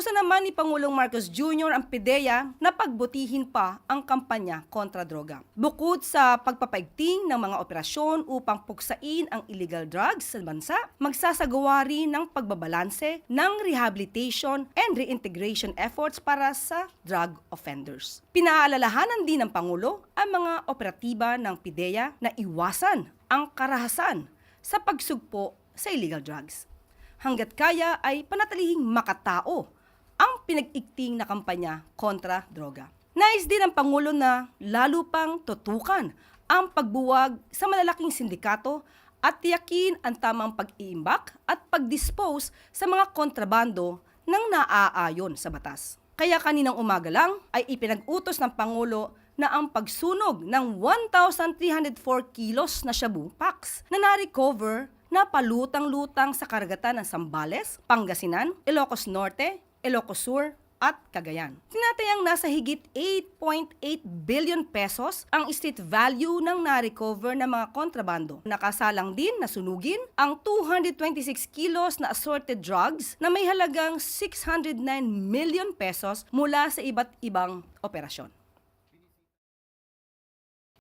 Inutusan naman ni Pangulong Marcos Jr. ang PIDEA na pagbutihin pa ang kampanya kontra droga. Bukod sa pagpapaigting ng mga operasyon upang puksain ang illegal drugs sa bansa, magsasagawa rin ng pagbabalanse ng rehabilitation and reintegration efforts para sa drug offenders. Pinaalalahanan din ng Pangulo ang mga operatiba ng PIDEA na iwasan ang karahasan sa pagsugpo sa illegal drugs. Hanggat kaya ay panatilihing makatao pinag-ikting na kampanya kontra droga. Nais din ng Pangulo na lalo pang tutukan ang pagbuwag sa malalaking sindikato at tiyakin ang tamang pag-iimbak at pag-dispose sa mga kontrabando ng naaayon sa batas. Kaya kaninang umaga lang ay ipinag-utos ng Pangulo na ang pagsunog ng 1,304 kilos na shabu packs na na-recover na palutang-lutang sa karagatan ng Sambales, Pangasinan, Ilocos Norte, Ilocos Sur, at Cagayan. Tinatayang nasa higit 8.8 billion pesos ang street value ng na-recover na mga kontrabando. Nakasalang din na sunugin ang 226 kilos na assorted drugs na may halagang 609 million pesos mula sa iba't ibang operasyon.